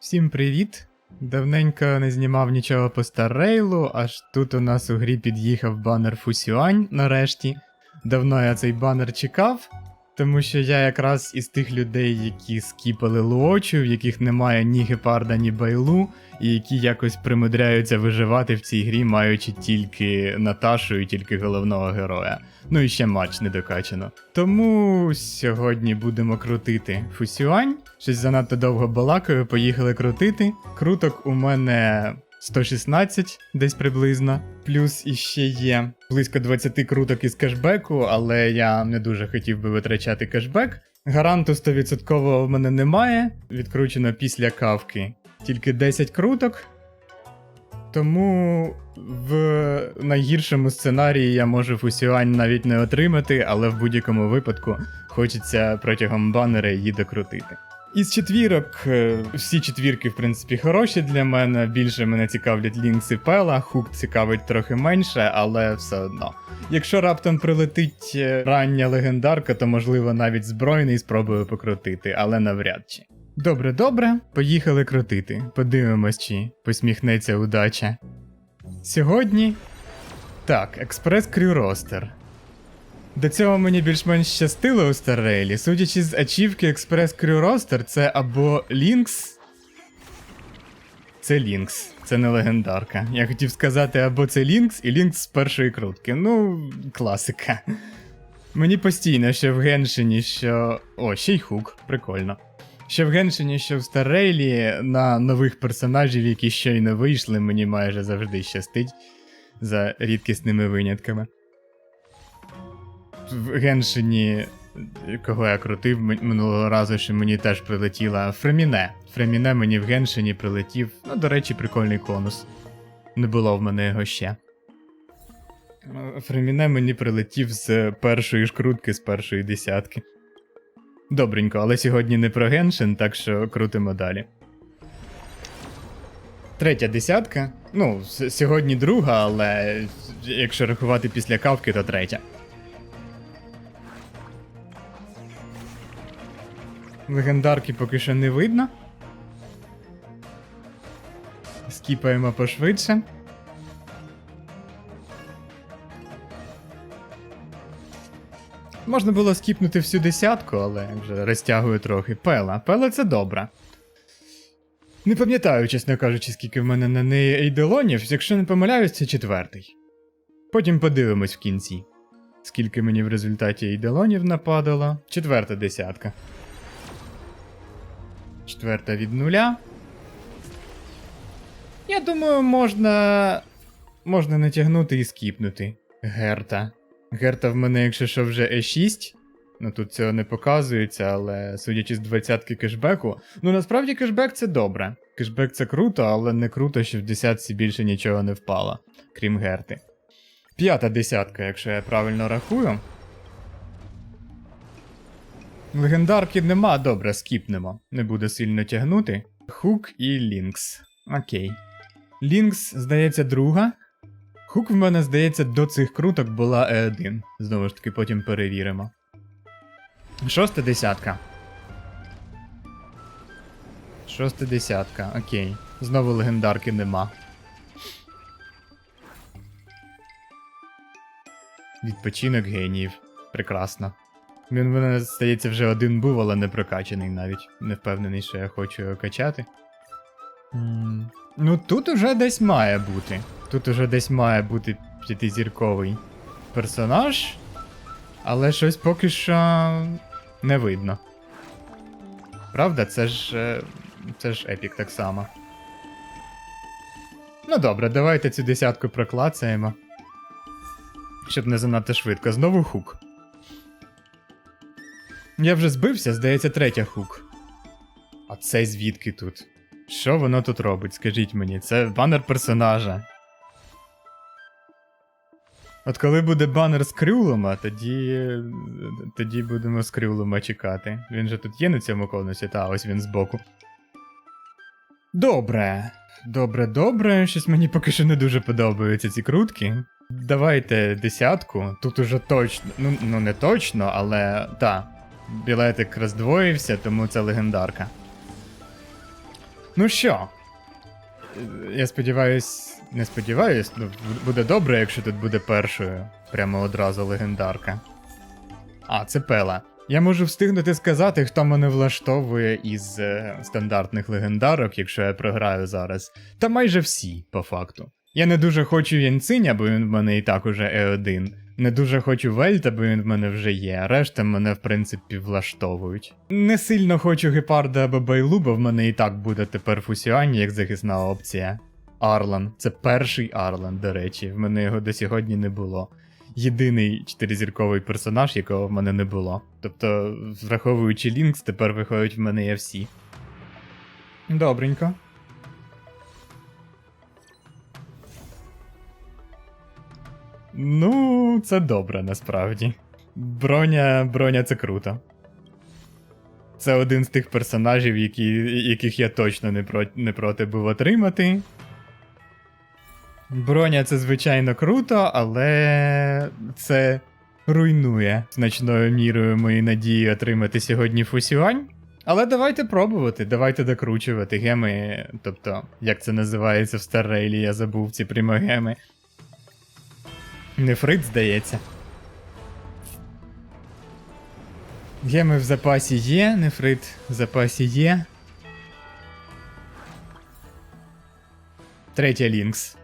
Всім привіт! Давненько не знімав нічого по Старрейлу, аж тут у нас у грі під'їхав банер Фусюань нарешті. Давно я цей банер чекав, тому що я якраз із тих людей, які скіпали Луочу, в яких немає ні гепарда, ні байлу, і які якось примудряються виживати в цій грі, маючи тільки Наташу і тільки головного героя. Ну і ще матч не докачано. Тому сьогодні будемо крутити Фусюань. Щось занадто довго балакаю, поїхали крутити. Круток у мене 116 десь приблизно. Плюс іще є близько 20 круток із кешбеку, але я не дуже хотів би витрачати кешбек. Гаранту 100% в мене немає. Відкручено після кавки тільки 10 круток. Тому в найгіршому сценарії я можу фусюань навіть не отримати, але в будь-якому випадку хочеться протягом банера її докрутити. Із четвірок, е, всі четвірки, в принципі, хороші для мене. Більше мене цікавлять Лінкс і Пела, хук цікавить трохи менше, але все одно. Якщо раптом прилетить е, рання легендарка, то можливо навіть збройний спробую покрутити, але навряд чи. Добре, добре, поїхали крутити. Подивимось, чи посміхнеться удача. Сьогодні. Так, експрес крю ростер. До цього мені більш-менш щастило у Старрейлі. Судячи з ачівки Express Crew Roster, це або Лінкс. Це Лінкс, це не легендарка. Я хотів сказати або це Лінкс і Лінкс з першої крутки. Ну, класика. Мені постійно, що в Геншині, що. О, ще й хук, прикольно. Що в Геншині, що в Старрейлі на нових персонажів, які щойно вийшли, мені майже завжди щастить за рідкісними винятками в Геншині, кого я крутив минулого разу, що мені теж прилетіла Фреміне. Фреміне мені в Геншині прилетів. Ну, до речі, прикольний конус. Не було в мене його ще. Е, Фреміне мені прилетів з першої ж крутки, з першої десятки. Добренько, але сьогодні не про Геншин, так що крутимо далі. Третя десятка. Ну, сьогодні друга, але якщо рахувати після кавки, то третя. Легендарки поки що не видно. Скіпаємо пошвидше. Можна було скіпнути всю десятку, але вже розтягую трохи. Пела. Пела це добре. Не пам'ятаю, чесно кажучи, скільки в мене на неї ейделонів, якщо не помиляюсь, це четвертий. Потім подивимось в кінці. Скільки мені в результаті ейделонів нападало. Четверта десятка. Четверта від нуля. Я думаю, можна. Можна натягнути і скіпнути. Герта. Герта в мене, якщо що, вже E6. Ну тут цього не показується, але судячи з двадцятки кешбеку. Ну насправді кешбек це добре. Кешбек це круто, але не круто, що в десятці більше нічого не впало, крім герти. П'ята десятка, якщо я правильно рахую. Легендарки нема, добре, скіпнемо. Не буде сильно тягнути. Хук і Лінкс. Окей. Лінкс, здається, друга. Хук в мене, здається, до цих круток була Е1. Знову ж таки, потім перевіримо. Шоста десятка. Шоста десятка, окей. Знову легендарки нема. Відпочинок геніїв. Прекрасно. Він мене, здається, вже один був, але не прокачаний навіть. Не впевнений, що я хочу його качати. М, Ну, тут уже десь має бути. Тут уже десь має бути п'ятизірковий персонаж. Але щось поки що не видно. Правда, це ж. е, Це ж епік так само. Ну добре, давайте цю десятку проклацаємо. Щоб не занадто швидко. Знову хук. Я вже збився, здається, третя хук. А це звідки тут? Що воно тут робить? Скажіть мені, це банер персонажа. От коли буде банер з Крюлома, тоді. тоді будемо з Крюлома чекати. Він же тут є на цьому конусі, та ось він збоку. Добре. Добре, добре. Щось мені поки що не дуже подобаються ці крутки. Давайте десятку. Тут уже точно. Ну, ну не точно, але та. Білетик роздвоївся, тому це легендарка. Ну що? Я сподіваюсь, не сподіваюсь, ну буде добре, якщо тут буде першою. Прямо одразу легендарка. А, це Пела. Я можу встигнути сказати, хто мене влаштовує із е, стандартних легендарок, якщо я програю зараз. Та майже всі, по факту. Я не дуже хочу Янциня, бо він в мене і так уже Е1. Не дуже хочу Вельта, бо він в мене вже є, а решта мене, в принципі, влаштовують. Не сильно хочу гепарда або байлу, бо в мене і так буде тепер фусіані як захисна опція. Арлан. Це перший Арлан, до речі, в мене його до сьогодні не було. Єдиний чотиризірковий персонаж, якого в мене не було. Тобто, враховуючи Лінкс, тепер виходять в мене є всі. Добренько. Ну, це добре насправді. Броня, броня це круто. Це один з тих персонажів, які, яких я точно не, про, не проти був отримати. Броня це звичайно круто, але це руйнує значною мірою мої надії отримати сьогодні фусюань. Але давайте пробувати, давайте докручувати геми. Тобто, як це називається в Старрейлі, я забув ці примогеми. Нефрит, здається. Геми в запасі є, нефрит в запасі є. Третя Лінкс.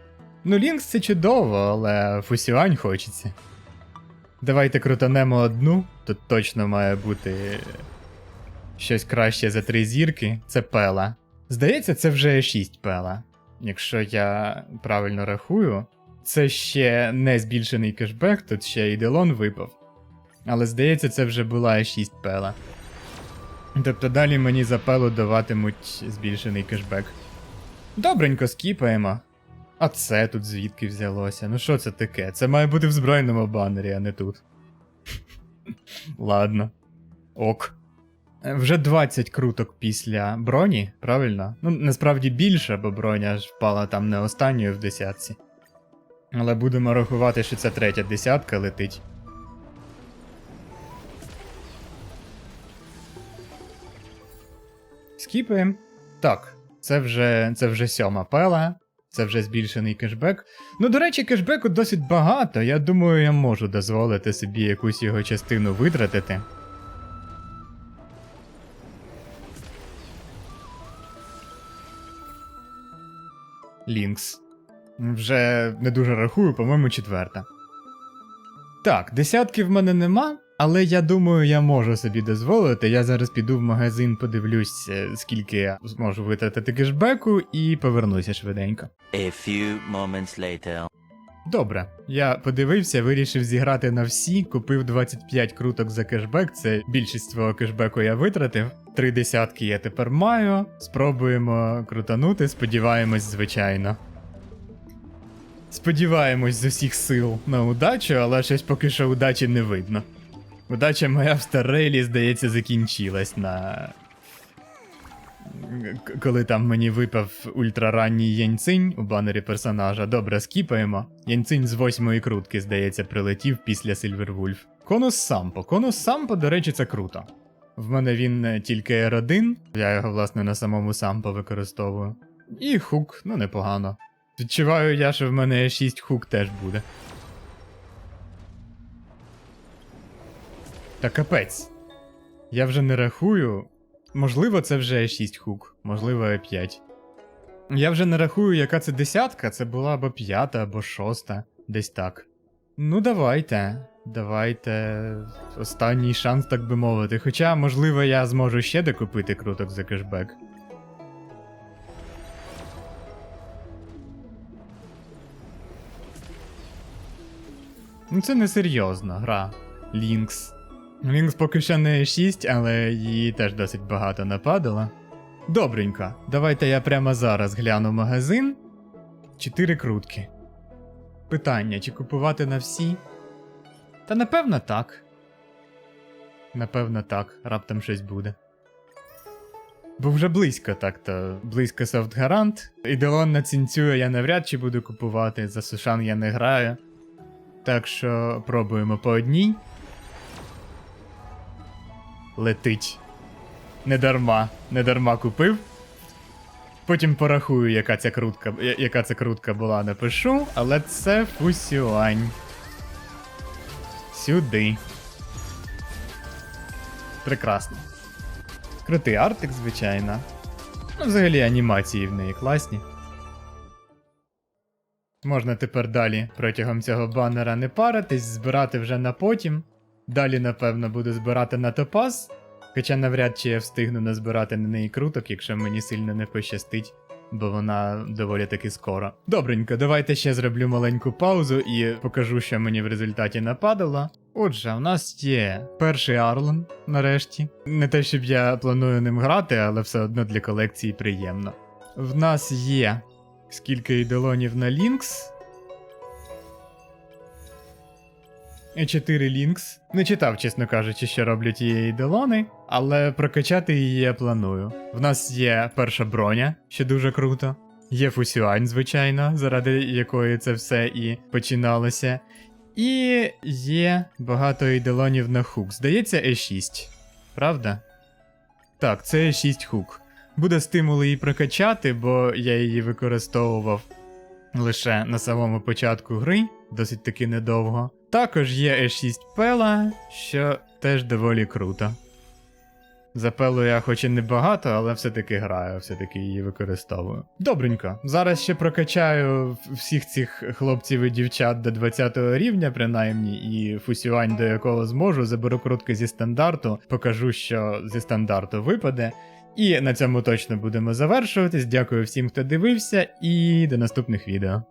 Ну, Лінкс це чудово, але фусіань хочеться. Давайте крутанемо одну. Тут точно має бути щось краще за три зірки. Це пела. Здається, це вже 6 пела. Якщо я правильно рахую, це ще не збільшений кешбек, тут ще і Делон випав. Але здається, це вже була 6 пела. Тобто далі мені за пелу даватимуть збільшений кешбек. Добренько скіпаємо. А це тут звідки взялося? Ну що це таке? Це має бути в збройному банері, а не тут. Ладно. Ок. Е, Вже 20 круток після броні, правильно? Ну, насправді більше, бо броня ж впала там не останньою в десятці. Але будемо рахувати, що це третя десятка летить. Скіпаємо. Так, це вже, це вже сьома пела. Це вже збільшений кешбек. Ну, до речі, кешбеку досить багато. Я думаю, я можу дозволити собі якусь його частину витратити. Лінкс. Вже не дуже рахую, по-моєму, четверта. Так, десятки в мене нема, але я думаю, я можу собі дозволити. Я зараз піду в магазин, подивлюсь, е, скільки я зможу витратити кешбеку, і повернуся швиденько. A few moments later. Добре, я подивився, вирішив зіграти на всі, купив 25 круток за кешбек. Це більшість свого кешбеку я витратив. Три десятки я тепер маю. Спробуємо крутанути, сподіваємось, звичайно. Сподіваємось з усіх сил на удачу, але щось поки що удачі не видно. Удача моя в Старрейлі, здається, закінчилась на. Коли там мені випав ультраранній Яньцинь у банері персонажа, добре, скіпаємо. Яньцинь з восьмої крутки, здається, прилетів після Сильвервульф. Конус Сампо. Конус Сампо, до речі, це круто. В мене він е, тільки R1, я його, власне, на самому Сампо використовую. І хук, ну непогано. Відчуваю я, що в мене 6 хук теж буде. Та капець. Я вже не рахую. Можливо, це вже 6 хук, можливо, 5. Я вже не рахую, яка це десятка, це була або п'ята, або шоста, десь так. Ну, давайте. Давайте. Останній шанс, так би мовити. Хоча, можливо, я зможу ще докупити круток за кешбек. Ну, це не серйозна гра. Лінкс. Лінкс поки що не 6, але її теж досить багато нападало. Добренько, давайте я прямо зараз гляну магазин. Чотири крутки. Питання, чи купувати на всі? Та напевно так. Напевно так, раптом щось буде. Бо вже близько так-то. Близько Софт Гарант. Ідеон на цінцю я навряд чи буду купувати, за Сушан я не граю. Так що пробуємо по одній. Летить. Не дарма, не дарма купив. Потім порахую, яка ця крутка, яка це крутка була, напишу, але це Фусюань. Сюди. Прекрасно. Крутий артик, звичайно. Ну, взагалі анімації в неї класні. Можна тепер далі протягом цього банера не паритись, збирати вже на потім. Далі, напевно, буду збирати на топаз. Хоча навряд чи я встигну назбирати на неї круток, якщо мені сильно не пощастить, бо вона доволі таки скоро. Добренько, давайте ще зроблю маленьку паузу і покажу, що мені в результаті нападало. Отже, у нас є перший Арлен, нарешті. Не те, щоб я планую ним грати, але все одно для колекції приємно. В нас є скільки ідолонів на Лінкс. І 4 Лінкс. Не читав, чесно кажучи, що роблять її ідолони, але прокачати її я планую. В нас є перша броня, що дуже круто. Є Фусюань, звичайно, заради якої це все і починалося. І є багато ідолонів на хук. Здається, E6. Правда? Так, це E6 хук. Буде стимул її прокачати, бо я її використовував лише на самому початку гри, досить таки недовго. Також є E6 пела, що теж доволі круто. За пелу я хоч і не багато, але все-таки граю, все-таки її використовую. Добренько. Зараз ще прокачаю всіх цих хлопців і дівчат до 20 рівня, принаймні, і фусюань, до якого зможу, заберу крутки зі стандарту, покажу, що зі стандарту випаде. І на цьому точно будемо завершуватись. Дякую всім, хто дивився, і до наступних відео.